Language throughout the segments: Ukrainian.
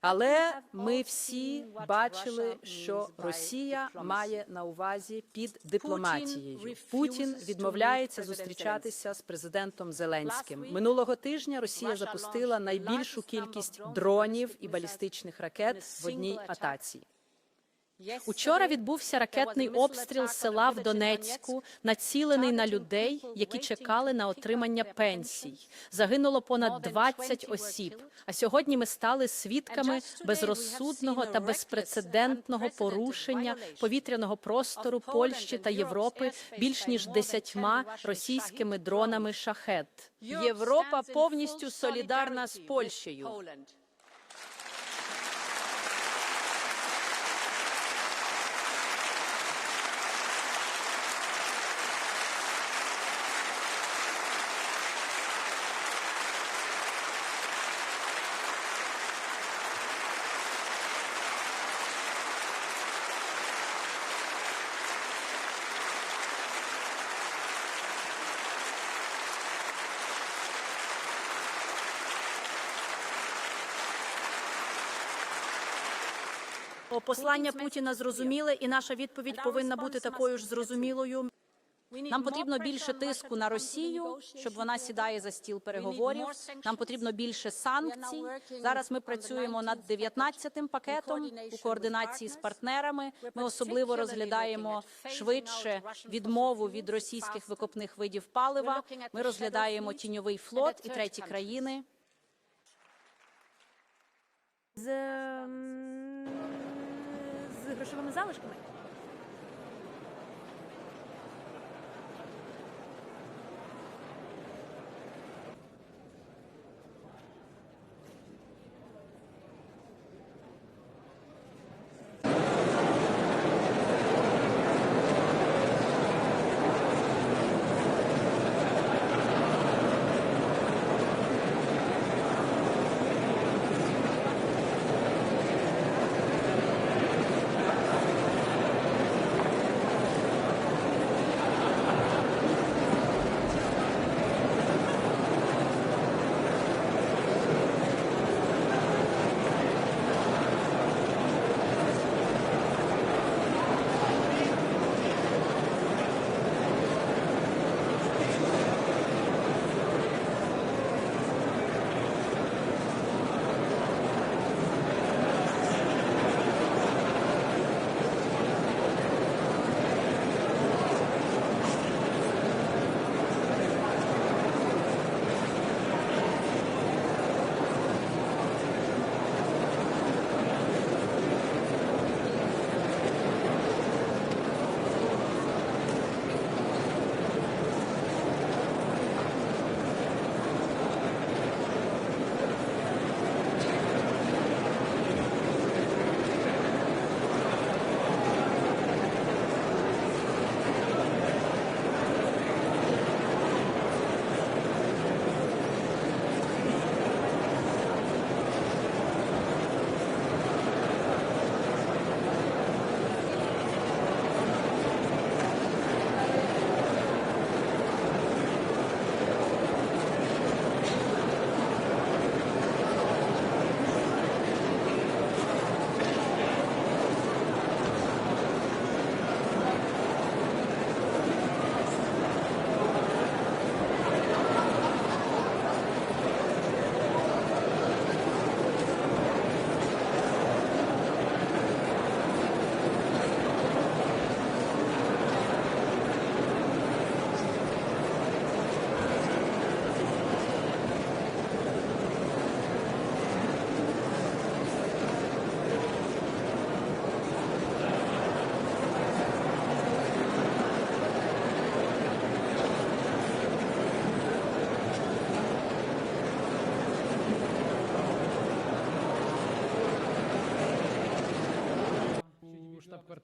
Але ми всі бачили, що Росія має на увазі під дипломатією. Путін відмовляється зустрічатися з президентом Зеленським. Минулого тижня Росія запустила найбільшу кількість дронів і балістичних ракет в одній атаці. Учора відбувся ракетний обстріл села в Донецьку, націлений на людей, які чекали на отримання пенсій. Загинуло понад 20 осіб. А сьогодні ми стали свідками безрозсудного та безпрецедентного порушення повітряного простору Польщі та Європи більш ніж десятьма російськими дронами шахет. Європа повністю солідарна з Польщею. Послання Путіна зрозуміле, і наша відповідь повинна бути такою ж зрозумілою. Нам потрібно більше тиску на Росію, щоб вона сідає за стіл переговорів. Нам потрібно більше санкцій. Зараз ми працюємо над 19-тим пакетом у координації з партнерами. Ми особливо розглядаємо швидше відмову від російських викопних видів палива. Ми розглядаємо тіньовий флот і треті країни. Грошовими залишками.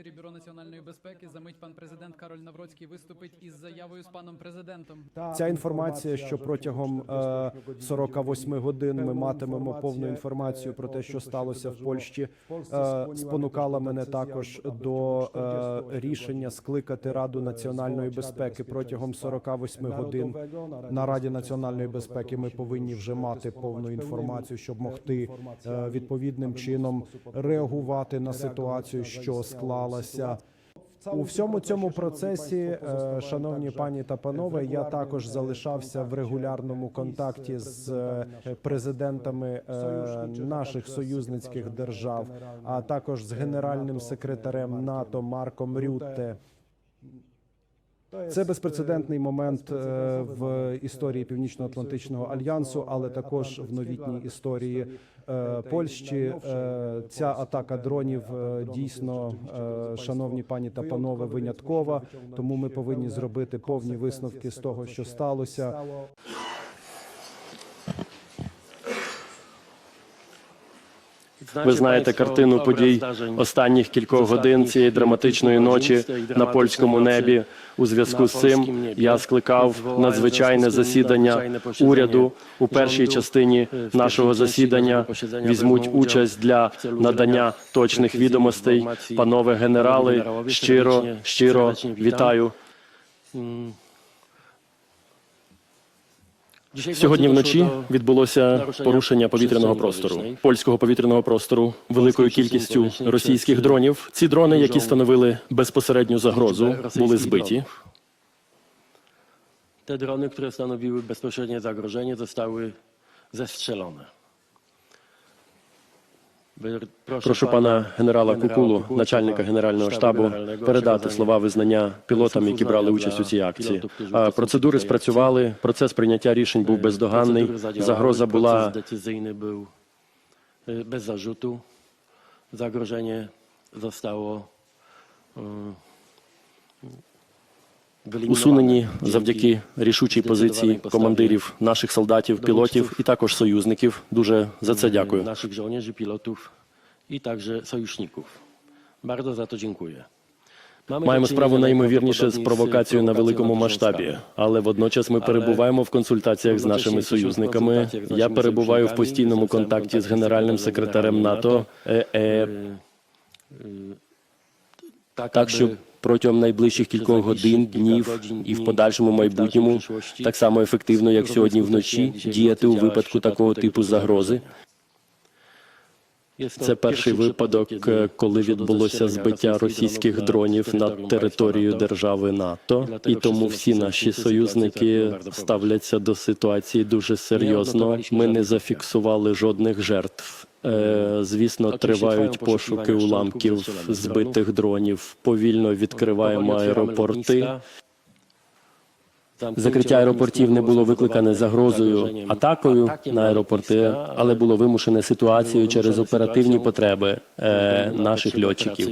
Штаб-квартирі Бюро національної безпеки. Замить пан президент Кароль Навроцький виступить із заявою з паном президентом. Ця інформація, що протягом е, 48 годин ми матимемо повну інформацію про те, що сталося в Польщі, е, спонукала мене також до е, рішення скликати Раду національної безпеки протягом 48 годин. На Раді національної безпеки ми повинні вже мати повну інформацію, щоб могти е, відповідним чином реагувати на ситуацію, що склалася. У всьому цьому процесі, е, шановні пані та панове, я також залишався в регулярному контакті з е, президентами е, наших союзницьких держав, а також з генеральним секретарем НАТО Марком Рютте. Це безпрецедентний момент е, в історії Північно-Атлантичного альянсу, але також в новітній історії е, Польщі. Е, Ця атака дронів дійсно, шановні пані та панове, виняткова. Тому ми повинні зробити повні висновки з того, що сталося. Ви знаєте картину подій останніх кількох годин цієї драматичної ночі на польському небі. У зв'язку з цим я скликав надзвичайне засідання уряду. У першій частині нашого засідання візьмуть участь для надання точних відомостей. Панове генерали, щиро щиро вітаю. Сьогодні вночі відбулося порушення повітряного простору, польського повітряного простору великою кількістю російських дронів. Ці дрони, які становили безпосередню загрозу, були збиті. Те дрони, які становили безпосереднє загроження, zostały zestrzelone. Прошу пана генерала Кукулу, начальника генерального штабу, передати слова визнання пілотам, які брали участь у цій акції. Процедури спрацювали. Процес прийняття рішень був бездоганний. Загроза була decyzyjny był y, bez zarzutu. Усунені завдяки рішучій позиції командирів наших солдатів, пілотів і також союзників. Дуже за це дякую. naszych żołnierzy, pilotów i także sojuszników. Bardzo to dziękuję. Mamy Маємо справу найімовірніше з провокацією на великому масштабі, але водночас ми перебуваємо в консультаціях з нашими союзниками. Я перебуваю в постійному контакті з генеральним секретарем НАТО. Е, е, Так, щоб протягом найближчих кількох годин, днів і в подальшому майбутньому так само ефективно, як сьогодні вночі, діяти у випадку такого типу загрози. Це перший випадок, коли відбулося збиття російських дронів над територією держави НАТО, і тому всі наші союзники ставляться до ситуації дуже серйозно. Ми не зафіксували жодних жертв. Е, Звісно, тривають пошуки уламків збитих дронів. Повільно відкриваємо аеропорти. Закриття аеропортів не було викликане загрозою атакою на аеропорти, але було вимушене ситуацією через оперативні потреби е, наших льотчиків.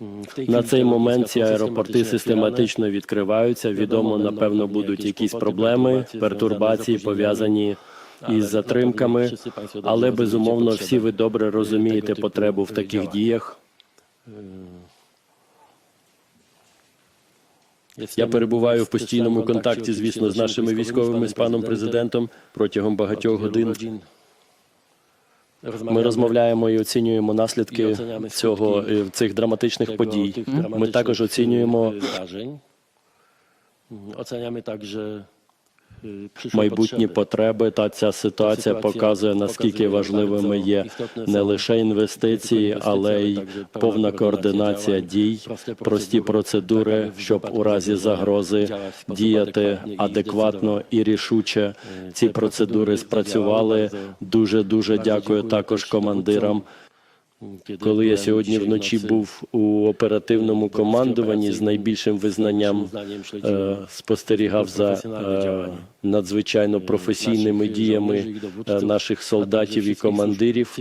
Mm, w tej На цей момент ці аеропорти систематично відкриваються. Відомо, напевно, будуть якісь проблеми, пертурбації пов'язані із затримками. Але безумовно, всі ви добре розумієте потребу в таких діях. Я перебуваю в постійному контакті, звісно, з нашими військовими, з паном президентом протягом багатьох годин. Ми розмовляємо і оцінюємо наслідки цього е, цих драматичних подій. Ми також оцінюємо Оцінюємо Mm, майбутні потреби. Та ця ситуація показує наскільки важливими є не лише інвестиції, але й повна координація дій, прості процедури, щоб у разі загрози діяти адекватно і рішуче. Ці процедури спрацювали. Дуже дуже дякую також командирам. Коли я сьогодні вночі був у оперативному командуванні з найбільшим визнанням е, спостерігав за е, надзвичайно професійними діями е, наших солдатів і командирів,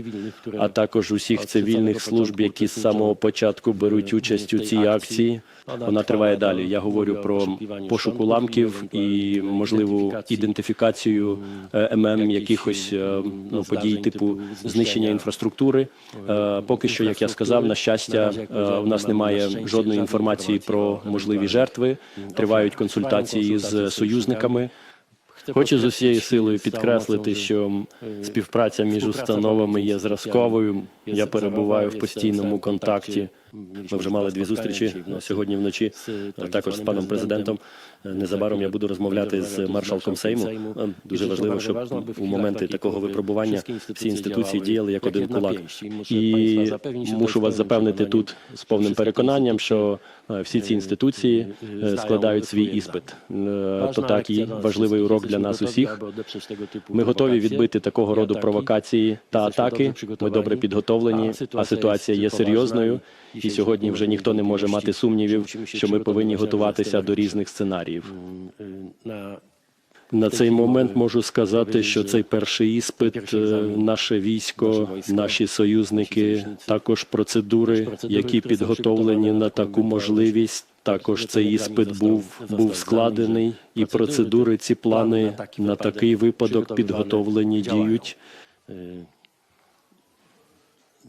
а також усіх цивільних служб, які з самого початку беруть участь у цій акції. Вона триває далі. Я говорю про пошук уламків і можливу ідентифікацію е, ММ якихось е, ну, подій типу знищення інфраструктури. Е, Поки що, як я сказав, на щастя, у нас немає жодної інформації про можливі жертви. Тривають консультації з союзниками. Хочу з усією силою підкреслити, що співпраця між установами є зразковою. Я перебуваю в постійному контакті. Ми вже мали дві зустрічі сьогодні вночі. Також з паном президентом. Незабаром я буду розмовляти з маршалком Сейму. Дуже важливо, щоб у моменти такого випробування всі інституції діяли як один кулак. І мушу вас запевнити тут з повним переконанням, що е, всі ці інституції е, складають свій іспит. Е, То так і важливий урок для нас усіх. Ми готові відбити такого роду провокації та атаки. Ми добре підготовлені, а ситуація є серйозною. І сьогодні вже ніхто не може мати сумнівів, що ми повинні готуватися до різних сценаріїв. На цей момент можу сказати, що цей перший іспит, е, наше військо, наші союзники, також процедури, які підготовлені на таку можливість. Також цей іспит був був складений, і процедури, ці плани на такий випадок підготовлені діють.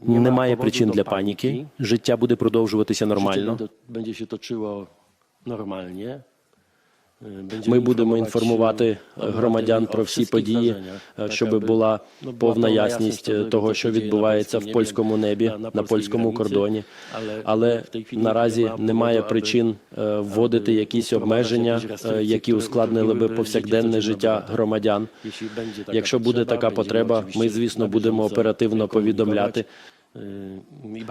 Немає причин для паніки. Життя буде продовжуватися нормально. Ми будемо інформувати громадян про всі події, щоб була повна ясність того, що відбувається в польському небі на польському кордоні. Але наразі немає причин е, вводити якісь обмеження, е, які ускладнили би повсякденне життя громадян. Якщо буде така потреба, ми звісно будемо оперативно повідомляти.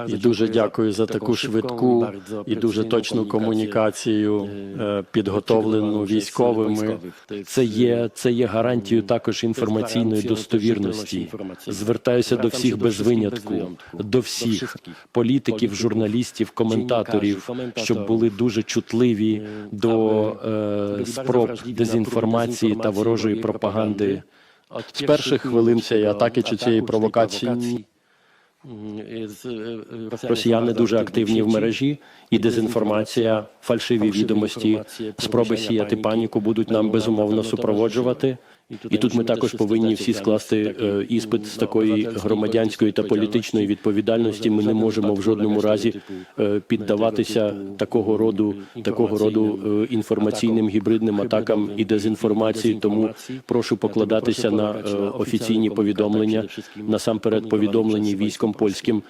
І дуже дякую за таку швидку і дуже точну комунікацію, е, підготовлену військовими. Це є це є гарантією також інформаційної достовірності. Звертаюся до всіх без винятку, до всіх політиків, журналістів, коментаторів, щоб були дуже чутливі до е, спроб дезінформації та ворожої пропаганди. З перших хвилин цієї атаки чи цієї провокації Росіяни дуже активні в мережі, і дезінформація, фальшиві відомості, спроби сіяти паніку будуть нам безумовно супроводжувати. І тут ми також повинні всі скласти е, іспит з такої громадянської та політичної відповідальності. Ми не можемо в жодному разі е, піддаватися такого роду такого роду е, інформаційним гібридним атакам і дезінформації. Тому прошу покладатися на е, офіційні повідомлення насамперед повідомлені військом польським.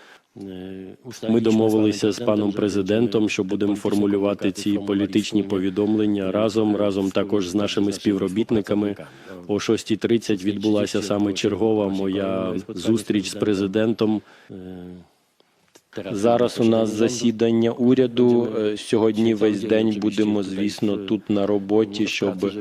Ми домовилися з паном президентом, що будемо формулювати ці політичні повідомлення разом, разом також з нашими співробітниками. О 6.30 відбулася саме чергова моя зустріч з президентом. Зараз у нас засідання уряду. Е, Сьогодні весь день будемо, звісно, тут на роботі, щоб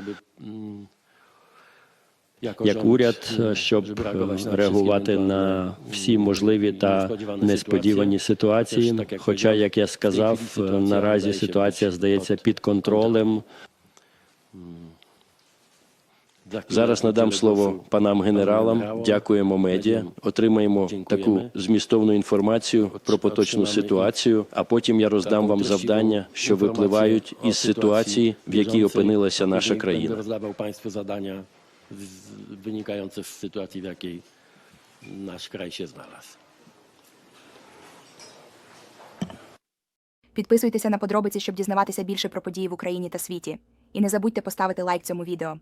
як уряд, е, щоб е, реагувати на всі можливі та несподівані ситуації. Хоча, як я сказав, е, наразі ситуація здається під контролем. Зараз надам слово панам генералам. Дякуємо медіа. Отримаємо таку змістовну інформацію про поточну ситуацію. А потім я роздам вам завдання, що випливають із ситуації, в якій опинилася наша країна. Wynikające z sytuacji, w jakiej nasz kraj się znalazł. Підписуйтеся на подробиці, щоб дізнаватися більше про події в Україні та світі. І не забудьте поставити лайк цьому відео.